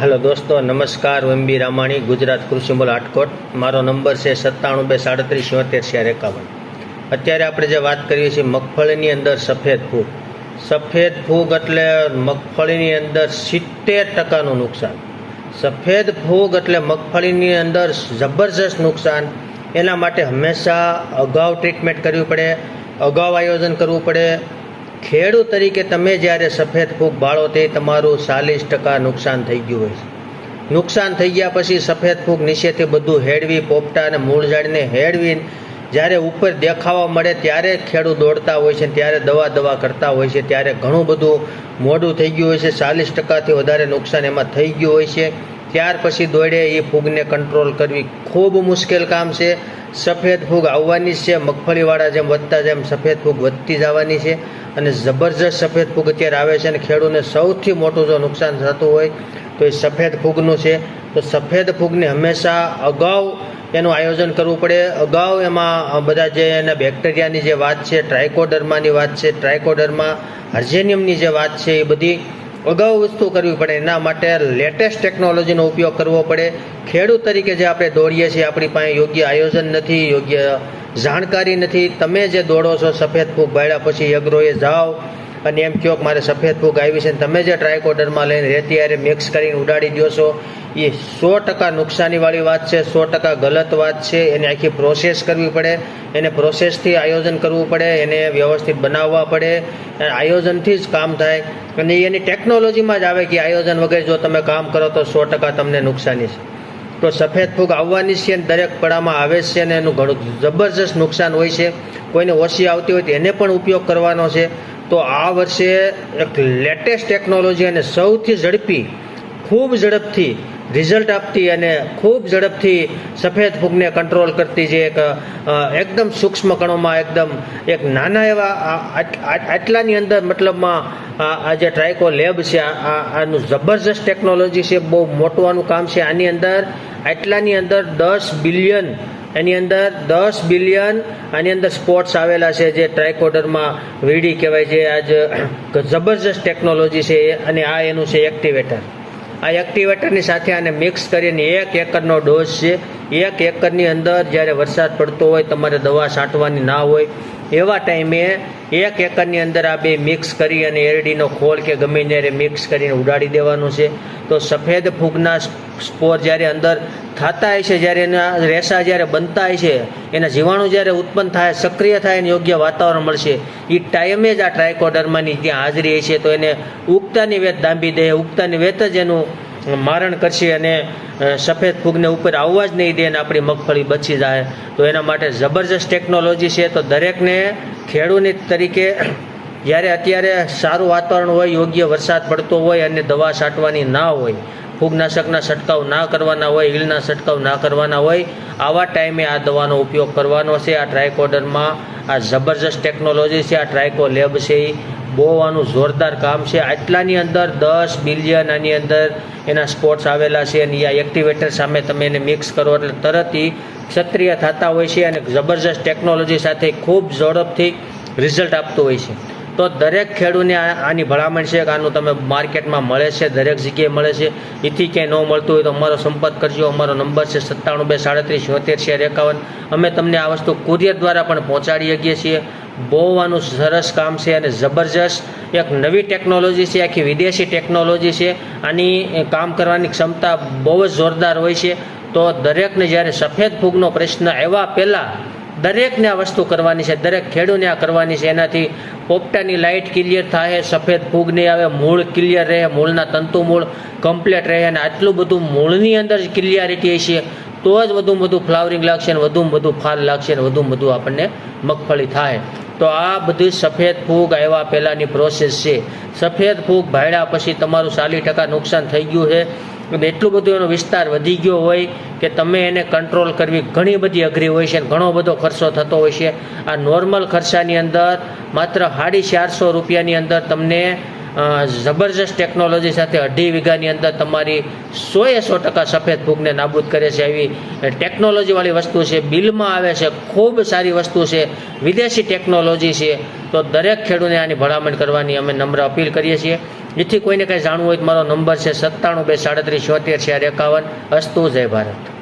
હાલો દોસ્તો, નમસ્કાર એમબી રામાણી, ગુજરાત કૃષિમૂલ હાટકોટ. મારો નંબર છે સત્તાણું બે સાડત્રીસ ચોતેર ચાર એકાવન. અત્યારે આપણે જે વાત કરીએ છીએ મગફળીની અંદર સફેદ ફૂગ. સફેદ ફૂગ એટલે મગફળીની અંદર સિત્તેર ટકાનું નુકસાન. સફેદ ફૂગ એટલે મગફળીની અંદર જબરજસ્ત નુકસાન. એના માટે હંમેશા અગાઉ ટ્રીટમેન્ટ કરવી પડે, અગાઉ આયોજન કરવું પડે ખેડૂત તરીકે તમે જ્યારે સફેદ ફૂગ બાળો તે તમારું ચાલીસ ટકા નુકસાન થઈ ગયું હોય છે. નુકસાન થઈ ગયા પછી સફેદ ફૂગ નીચેથી બધું હેડવી, પોપટા અને મૂળ ઝાડને હેડવી, જ્યારે ઉપર દેખાવા મળે ત્યારે ખેડૂત દોડતા હોય છે, ત્યારે દવા દવા કરતા હોય છે, ત્યારે ઘણું બધું મોડું થઈ ગયું હોય છે. ચાલીસ ટકાથી વધારે નુકસાન એમાં થઈ ગયું હોય છે. ત્યાર પછી દોડે એ ફૂગને કંટ્રોલ કરવી ખૂબ મુશ્કેલ કામ છે. સફેદ ફૂગ આવવાની છે, મગફળીવાળા જેમ વધતા જેમ સફેદ ફૂગ વધતી જવાની છે. અને જબરજસ્ત સફેદ ફૂગ અત્યારે આવે છે અને ખેડૂતને સૌથી મોટું જો નુકસાન થતું હોય તો એ સફેદ ફૂગનું છે. તો સફેદ ફૂગને હંમેશા અગાઉ એનું આયોજન કરવું પડે. અગાઉ એમાં બધા જે એના બેક્ટેરિયાની જે વાત છે ટ્રાયકોડર્માની વાત છે ટ્રાયકોડર્મા હર્જેનિયમની જે વાત છે એ બધી અગાઉ વસ્તુ કરવી પડે. એના માટે લેટેસ્ટ ટેકનોલોજીનો ઉપયોગ કરવો પડે. ખેડૂત તરીકે જે આપણે દોડીએ છીએ, આપણી પાસે યોગ્ય આયોજન નથી, યોગ્ય જાણકારી નથી. તમે જે દોડો છો, સફેદ ફૂગ ભાડ્યા પછી અગ્રોએ જાઓ અને એમ કહો કે મારે સફેદ ફૂગ આવી છે તમે જે ટ્રાયકોડરમાં લઈને રેતી આરે મિક્સ કરીને ઉડાડી દો છો એ સો ટકા નુકસાનીવાળી વાત છે, સો ટકા ગલત વાત છે, એની આખી પ્રોસેસ કરવી પડે, એને પ્રોસેસથી આયોજન કરવું પડે, એને વ્યવસ્થિત બનાવવા પડે આયોજનથી જ કામ થાય. અને એની ટેકનોલોજીમાં જ આવે કે આયોજન વગેરે, જો તમે કામ કરો તો સો ટકા તમને નુકસાની છે. તો સફેદ ફૂગ આવવાની છે અને દરેક પડામાં આવે છે અને એનું ઘણું જબરજસ્ત નુકસાન હોય છે. કોઈને ઓછી આવતી હોય તો એને પણ ઉપયોગ કરવાનો છે. તો આ વર્ષે એક લેટેસ્ટ ટેકનોલોજી અને સૌથી ઝડપી, ખૂબ ઝડપથી રિઝલ્ટ આપતી અને ખૂબ ઝડપથી સફેદ ફૂગને કંટ્રોલ કરતી જે એક એકદમ સૂક્ષ્મ કણોમાં એકદમ એક નાના એવા આટલાની અંદર મતલબમાં આ જે ટ્રાયકો લેબ છે આનું જબરજસ્ત ટેકનોલોજી છે, બહુ મોટું આનું કામ છે. આની અંદર આટલાની અંદર દસ બિલિયન એની અંદર દસ બિલિયન આની અંદર સ્પોર્ટ્સ આવેલા છે જે ટ્રાયકોડરમાં વીડી કહેવાય છે. આજ જબરજસ્ત ટેકનોલોજી છે અને આ એનું છે એક્ટિવેટર આ એક્ટિવેટરની સાથે આને મિક્સ કરીને એક એકરનો ડોઝ છે. એક એકરની અંદર જ્યારે વરસાદ પડતો હોય, તમારે દવા છાંટવાની ના હોય એવા ટાઈમે એક એકરની અંદર આ બે મિક્સ કરી અને એરડીનો ખોળ કે ગમે ત્યારે મિક્સ કરીને ઉડાડી દેવાનું છે. તો સફેદ ફૂગના સ્પોર જ્યારે અંદર થતા હોય છે જ્યારે એના રેસા જ્યારે બનતા હોય છે એના જીવાણુ જ્યારે ઉત્પન્ન થાય, સક્રિય થાય અને યોગ્ય વાતાવરણ મળશે એ ટાઈમે જ આ ટ્રાયકોડર્માની ત્યાં હાજરી છે તો એને ઉગતાની વેત દાંભી દે ઉગતાની વેત જ એનું મારણ કરશે અને સફેદ ફૂગને ઉપર આવવા જ નહીં દે અને આપણી મગફળી બચી જાય. તો એના માટે જબરજસ્ત ટેકનોલોજી છે. તો દરેકને ખેડૂની તરીકે જ્યારે અત્યારે સારું વાતાવરણ હોય, યોગ્ય વરસાદ પડતો હોય અને દવા છાંટવાની ના હોય, ફૂગનાશકના છંટકાવ ના કરવાના હોય ઈલના છંટકાવ ના કરવાના હોય, આવા ટાઈમે આ દવાનો ઉપયોગ કરવાનો છે. આ ટ્રાયકોડરમાં આ જબરજસ્ત ટેકનોલોજી છે. આ ટ્રાયકો લેબ છે. એ બહુ આનું જોરદાર કામ છે. આટલાની અંદર દસ બિલિયન આની અંદર એના સ્પોર્ટ્સ આવેલા છે અને આ એક્ટિવેટર સામે તમે એને મિક્સ કરો એટલે તરત ક્ષત્રિય થતા હોય છે અને જબરજસ્ત ટેકનોલોજી સાથે ખૂબ ઝડપથી રિઝલ્ટ આપતું હોય છે. તો દરેક ખેડૂતને આની ભલામણ છે કે આનું તમે માર્કેટમાં મળે છે, દરેક જગ્યાએ મળે છે. એથી ક્યાંય ન મળતું હોય તો અમારો સંપર્ક કરજો. અમારો નંબર છે સત્તાણું બે સાડત્રીસ છોતેર છે એકાવન. અમે તમને આ વસ્તુ કુરિયર દ્વારા પણ પહોંચાડી શકીએ છીએ. બહુ આનું સરસ કામ છે અને જબરજસ્ત એક નવી ટેકનોલોજી છે, આખી વિદેશી ટેકનોલોજી છે. આની કામ કરવાની ક્ષમતા બહુ જ જોરદાર હોય છે. તો દરેકને જ્યારે સફેદ ફૂગનો પ્રશ્ન આવ્યા પહેલાં દરેકને આ વસ્તુ કરવાની છે, દરેક ખેડૂને આ કરવાની છે. એનાથી પોપટાની લાઇટ ક્લિયર થાય, સફેદ ફૂગ નહીં આવે, મૂળ ક્લિયર રહે, મૂળના તંતુ મૂળ કમ્પ્લેટ રહે અને આટલું બધું મૂળની અંદર ક્લિયરિટી હશે, તો જ વધુ બધું ફ્લાવરિંગ લાગશે અને વધુ બધું ફાલ લાગશે અને વધુ બધું આપણને મગફળી થાય. તો આ બધી સફેદ ફૂગ આવ્યા પહેલાંની પ્રોસેસ છે. સફેદ ફૂગ ભાડ્યા પછી તમારું ચાલીસ ટકા નુકસાન થઈ ગયું છે. એટલું બધું એનો વિસ્તાર વધી ગયો હોય કે તમે એને કંટ્રોલ કરવી. ઘણી બધી અઘરી હોય છે ઘણો બધો ખર્ચો થતો હોય છે. આ નોર્મલ ખર્ચાની અંદર માત્ર સાડી ચારસો રૂપિયાની અંદર તમને જબરજસ્ત ટેકનોલોજી સાથે અઢી વીઘાની અંદર તમારી સોએ સો ટકા સફેદ ફૂગને નાબૂદ કરે છે એવી ટેકનોલોજીવાળી વસ્તુ છે. બિલમાં આવે છે, ખૂબ સારી વસ્તુ છે. વિદેશી ટેકનોલોજી છે. તો દરેક ખેડૂને આની ભલામણ કરવાની અમે નમ્ર અપીલ કરીએ છીએ. જેથી કોઈને કંઈ જાણવું હોય તો મારો નંબર છે સત્તાણું બે સાડત્રીસ છોતેર ચાર એકાવન અસ્તુ જય ભારત.